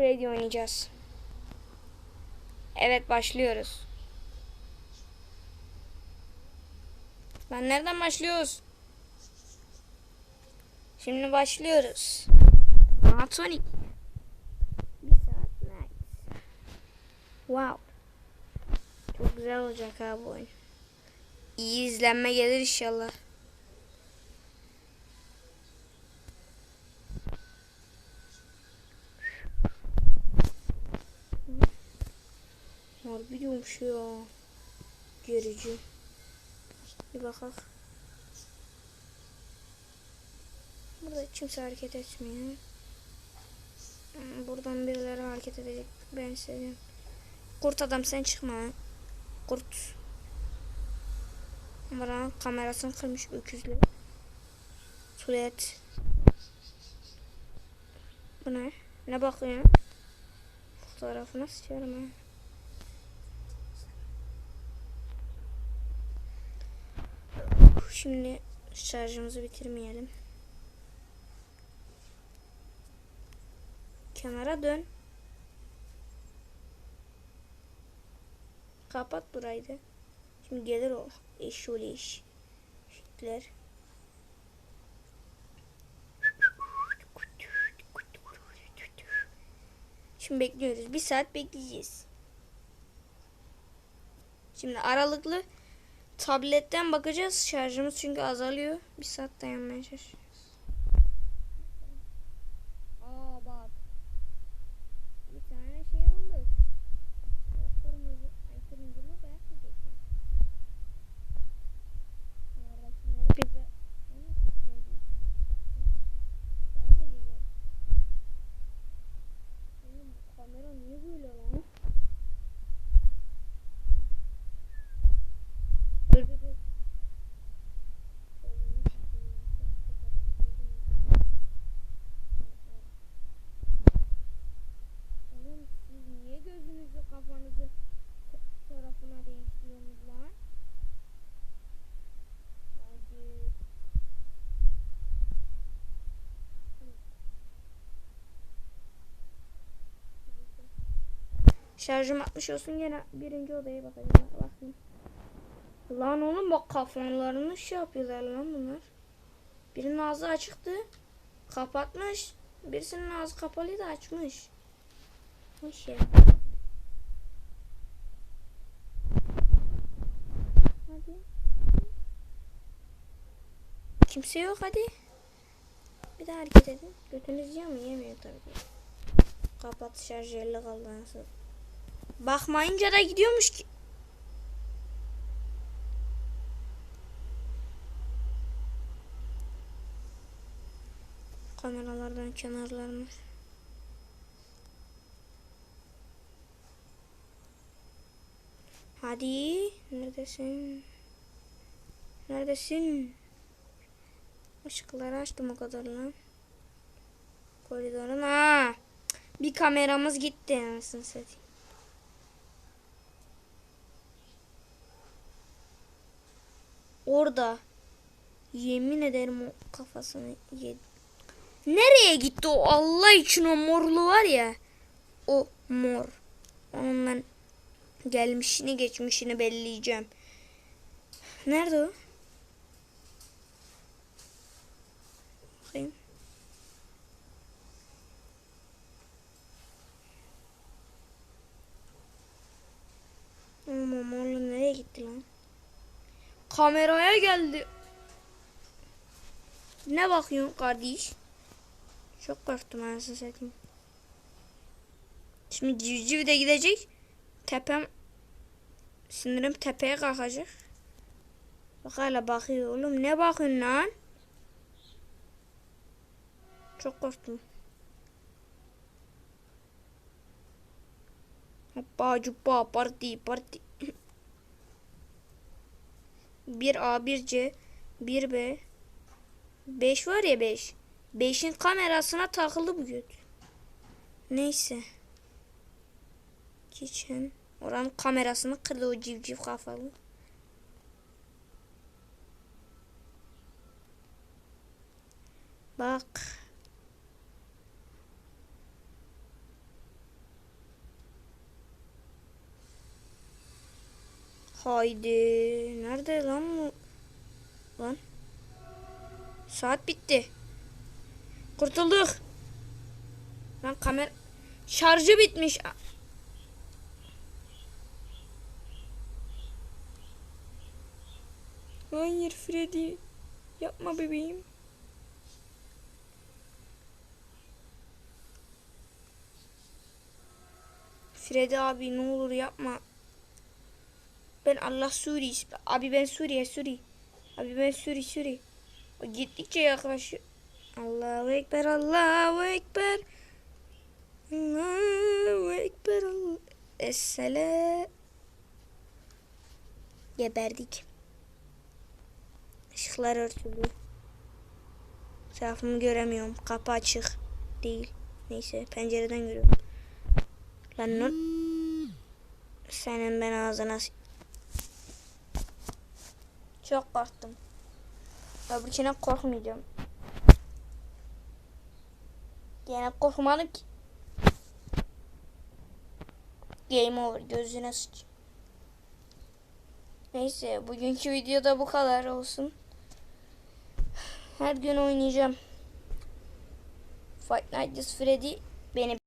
Freddy oynayacağız. Evet başlıyoruz. Ben nereden başlıyoruz? Şimdi başlıyoruz. Aa Sonic. Bir saat nice. Wow. Çok güzel olacak ha bu oyun. İyi izlenme gelir inşallah. Harbi diyormuş ya. Gerici. Bir bakalım. Burada kimse hareket etmiyor. Buradan birileri hareket edecek. Ben seviyorum. Kurt adam sen çıkma. Kurt. Buranın kamerasını kırmış öküzlü. Tuvalet. Bu ne? Ne bakıyorsun? Fotoğrafına sıçarım ha. Şimdi şarjımızı bitirmeyelim. Kenara dön. Kapat burayı da. Şimdi gelir o eşşoğlu iş. Hitler. Şimdi bekliyoruz. Bir saat bekleyeceğiz. Şimdi aralıklı tabletten bakacağız. Şarjımız çünkü azalıyor. Bir saat dayanmaya çalışıyoruz. Şarjım 60 olsun gene birinci odaya bakacağım. Bakayım. Lan oğlum bak kafalarını şey yapıyorlar lan bunlar. Birinin ağzı açıktı. Kapatmış. Birisinin ağzı kapalıydı açmış. Hoş ya. Hadi. Kimse yok hadi. Bir daha hareket edin. Götünüz mu? Yemiyor tabii ki. Kapat şarj yerli kaldı. Bakmayınca da gidiyormuş ki. Kameralardan kenarlarmış. Hadi. Neredesin? Neredesin? Işıkları açtım o kadar lan. Koridorun ha. Bir kameramız gitti anasını satayım. Orada. Yemin ederim o kafasını yedi. Nereye gitti o Allah için o morlu var ya. O mor. Onunla gelmişini geçmişini belleyeceğim. Nerede o? Bakayım. Ama morlu nereye? Kameraya geldi. Ne bakıyorsun kardeş? Çok korktum anasını satayım. Şimdi civciv de gidecek. Tepem sinirim tepeye kalkacak. Bak hala bakıyor oğlum. Ne bakıyorsun lan? Çok korktum. Hoppa cuppa parti parti. 1A 1C 1B 5 var ya 5. 5'in kamerasına takıldı bu göt. Neyse. Geçen oranın kamerasını kırdı o civciv kafalı. Bak. Haydi. Nerede lan bu? Lan. Saat bitti. Kurtulduk. Lan kamera şarjı bitmiş. Hayır Freddy. Yapma bebeğim. Freddy abi ne olur yapma. Ben Allah Suri. Abi ben Suriye Suri. Abi ben Suri Suri. O gittikçe yaklaşıyor. Allahu Ekber Allahu Ekber. Allahu Ekber Allah. Esselamu. Geberdik. Işıklar örtülü. Etrafımı göremiyorum. Kapı açık değil. Neyse pencereden görüyorum. Lan ne? Senin ben ağzına Çok korktum. Öbürküne korkmayacağım. Gene korkmadım ki. Game over. Gözüne sıç. Neyse bugünkü videoda bu kadar olsun. Her gün oynayacağım. Fight Night at Freddy beni